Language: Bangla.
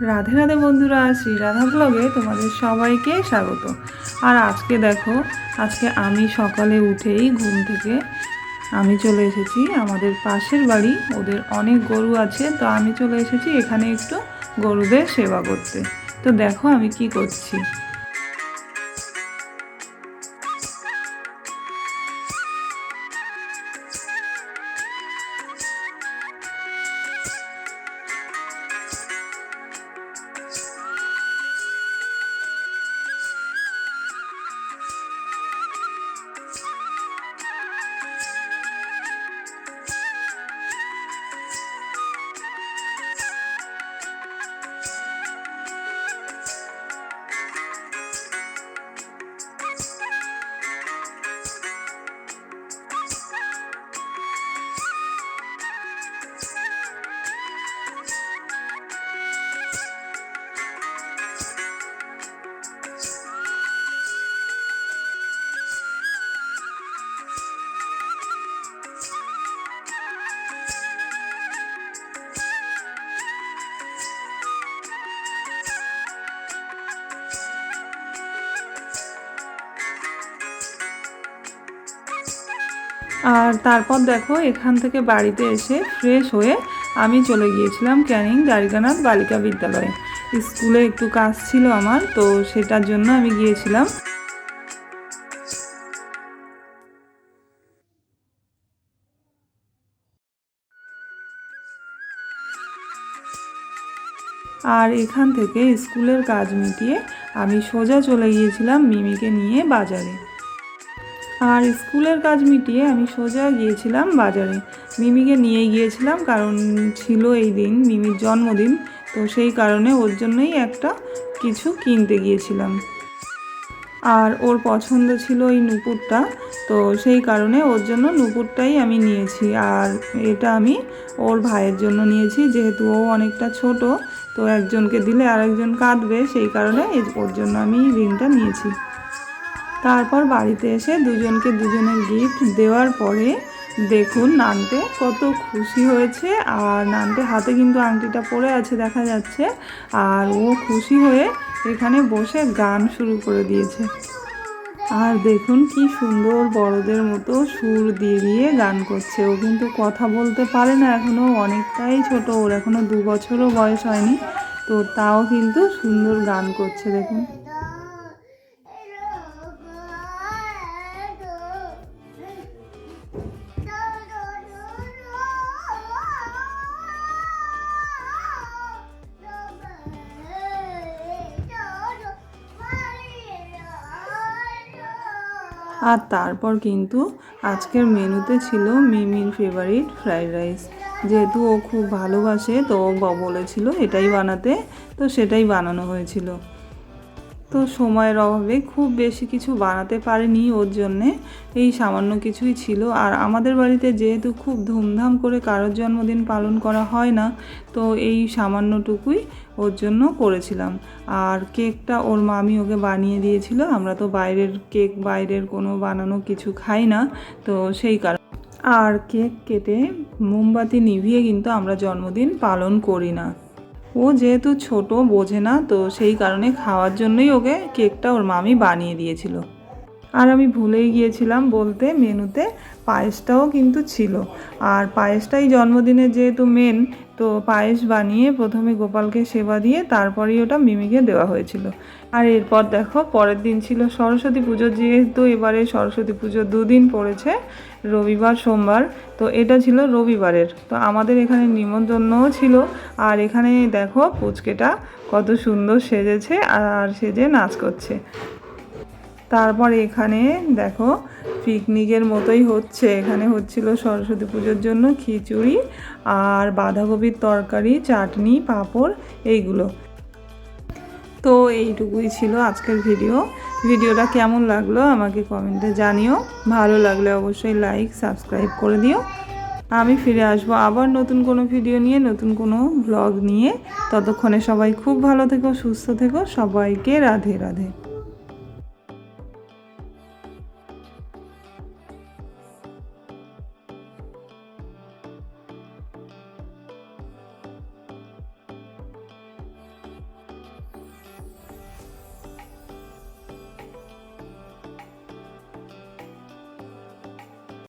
রাধে রাধে বন্ধুরা আছি রাধা ব্লগে তোমাদের সবাইকে স্বাগত। আর আজকে দেখো, আজকে আমি সকালে উঠেই ঘুম থেকে আমি চলে এসেছি আমাদের পাশের বাড়ি, ওদের অনেক গরু আছে, তো আমি চলে এসেছি এখানে একটু গরুদের সেবা করতে। তো দেখো আমি কি করছি। আর তারপর দেখো এখান থেকে বাড়িতে এসে ফ্রেশ হয়ে আমি চলে গিয়েছিলাম ক্যানিং দ্বারিকানাথ বালিকা বিদ্যালয়ে। স্কুলে একটু কাজ ছিল আমার, তো সেটার জন্য আমি গিয়েছিলাম। আর এখান থেকে স্কুলের কাজ মিটিয়ে আমি সোজা চলে গিয়েছিলাম মিমিকে নিয়ে বাজারে। আর স্কুলের কাজ মিটিয়ে আমি সোজা গিয়েছিলাম বাজারে। মিমিকে নিয়ে গিয়েছিলাম, কারণ ছিল এই দিন মিমির জন্মদিন, তো সেই কারণে ওর জন্যই একটা কিছু কিনতে গিয়েছিলাম। আর ওর পছন্দ ছিল এই নুপুরটা, তো সেই কারণে ওর জন্য নুপুরটাই আমি নিয়েছি। আর এটা আমি ওর ভাইয়ের জন্য নিয়েছি, যেহেতু ও অনেকটা ছোট, তো একজনকে দিলে আরেকজন কাঁদবে, সেই কারণে ওর জন্য আমি রিংটা নিয়েছি। তারপর বাড়িতে এসে দুজনকে দুজনের গিফট দেওয়ার পরে দেখুন নানটে কত খুশি হয়েছে। আর নানটে হাতে কিন্তু আংটিটা পড়ে আছে দেখা যাচ্ছে। আর ও খুশি হয়ে এখানে বসে গান শুরু করে দিয়েছে। আর দেখুন কি সুন্দর বড়দের মতো সুর দিয়ে দিয়ে গান করছে। ও কিন্তু কথা বলতে পারে না এখনও অনেকটাই ছোট, ওর এখনও দু বছরও বয়স হয়নি। তো তাও কিন্তু সুন্দর গান করছে, দেখুন। আর তারপর কিন্তু আজকের মেনুতে ছিল মিমির ফেভারিট ফ্রাইড রাইস যেহেতু ও খুব ভালোবাসে, তো ও বলেছিল এটাই বানাতে, তো সেটাই বানানো হয়েছিল। তো সময়ের অভাবে খুব বেশি কিছু বানাতে পারিনি ওর জন্যে। এই সামান্য কিছুই ছিল। আর আমাদের বাড়িতে যেহেতু খুব ধুমধাম করে কারোর জন্মদিন পালন করা হয় না, তো এই সামান্যটুকুই ওর জন্য করেছিলাম। আর কেকটা ওর মামি ওকে বানিয়ে দিয়েছিল। আমরা তো বাইরের কেক, বাইরের কোনো বানানো কিছু খাই না, তো সেই কারণে। আর কেক কেটে মোমবাতি নিভিয়ে কিন্তু আমরা জন্মদিন পালন করি না। ও যেহেতু ছোট, বোঝে না, তো সেই কারণে খাওয়ার জন্যই ওকে কেকটা ওর মামি বানিয়ে দিয়েছিল। আর আমি ভুলেই গিয়েছিলাম বলতে, মেনুতে পায়েসটাও কিন্তু ছিল। আর পায়েসটাই জন্মদিনের যেহেতু মেন তো পায়েস বানিয়ে প্রথমে গোপালকে সেবা দিয়ে তারপরেই ওটা মিমিকে দেওয়া হয়েছিল। আর এরপর দেখো, পরের দিন ছিল সরস্বতী পুজো, যেহেতু এবারে সরস্বতী পুজো দুদিন পড়েছে, রবিবার, সোমবার, তো এটা ছিল রবিবারের। তো আমাদের এখানে নিমন্ত্রণও ছিল। আর এখানে দেখো পুচকেটা কত সুন্দর সেজেছে আর সেজে নাচ করছে। তারপর এখানে দেখো পিকনিকের মতোই হচ্ছে। এখানে হচ্ছিল সরস্বতী পুজোর জন্য খিচুড়ি আর বাঁধাকপির তরকারি, চাটনি, পাঁপড়, এইগুলো। তো এইটুকুই ছিল আজকের ভিডিও ভিডিওটা কেমন লাগল আমাকে কমেন্টে জানিও। ভালো লাগলে অবশ্যই লাইক সাবস্ক্রাইব করে দিও। আমি ফিরে আসব আবার নতুন কোনো ভিডিও নিয়ে, নতুন কোনো ব্লগ নিয়ে। ততক্ষণে সবাই খুব ভালো থেকো, সুস্থ থেকো। সবাইকে রাধে রাধে।